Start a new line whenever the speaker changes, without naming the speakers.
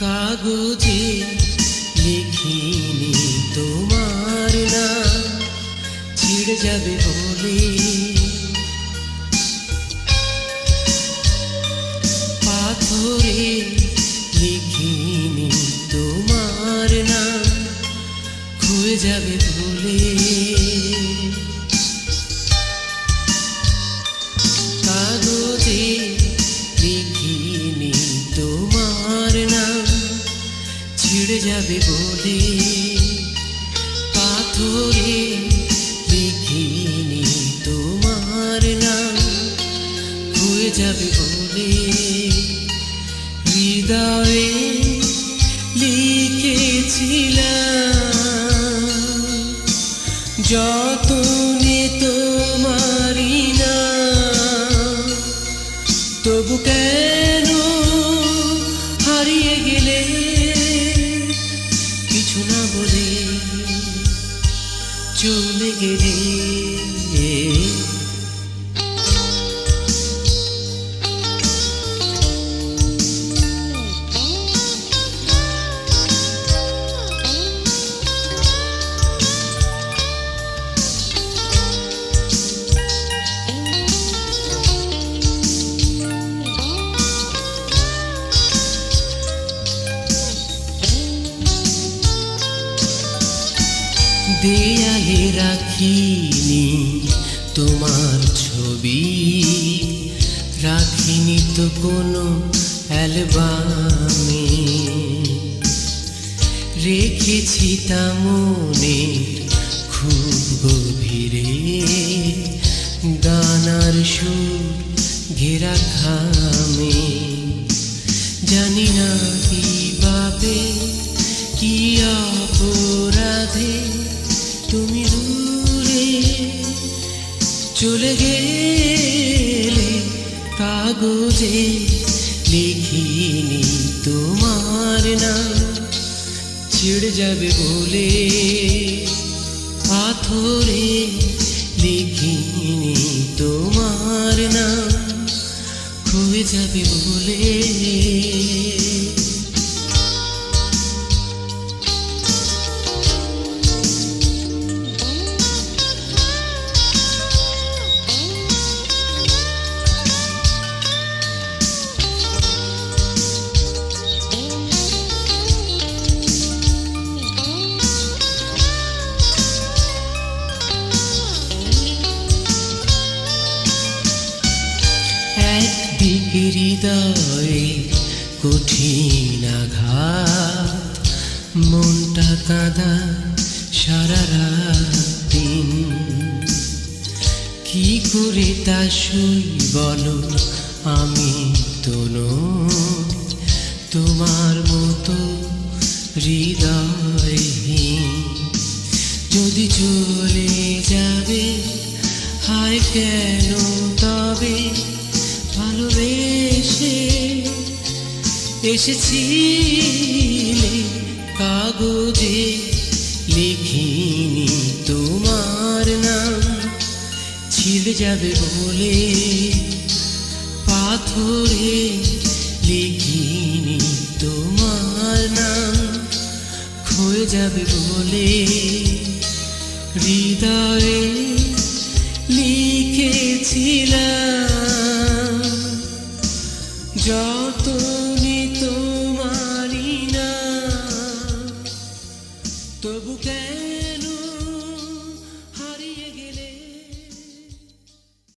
কাগজে লিখিনি তোমার নাম। ছিড়ে যাবে বলে। পাথরে লিখিনি তোমার নাম। খুয়ে যাবে বলে। কাগজে লিখিনি তোমার ছিড়ে যাবে বলে পাথরে লিখিনি তোমার নাম। হয়ে যাবে বলে হৃদয়ে লিখেছিলাম, যতনে তোমারি না তবু কেন হারিয়ে গেলে চলে গেলে। দেয়ালে রাখিনি তোমার ছবি। রাখিনি তো কোনো অ্যালবামে। রেখেছি তা মনে খুব গভীরে। গানার সুর ঘেরা খামে জানি না কীভাবে কাগজে লিখিনি তোমার নাম। ছিড়ে যাবে বলে পাথরে লিখিনি তোমার নাম। খুয়ে যাবে বলে হৃদয়ে কঠিন মনটা কাঁদা সারা দিন কি করে তা শুই বলো আমি তো তোমার মতো হৃদয়হীন। যদি চলে যাবে, হায় কেন তবে ভালোবেসে এসেছিলে কাগজে লিখিনি তোমার নাম। ছিঁড়ে যাবে বলে পাথরে লিখিনি তোমার নাম। ক্ষয়ে যাবে বলে হৃদয়ে লিখেছিলাম। 就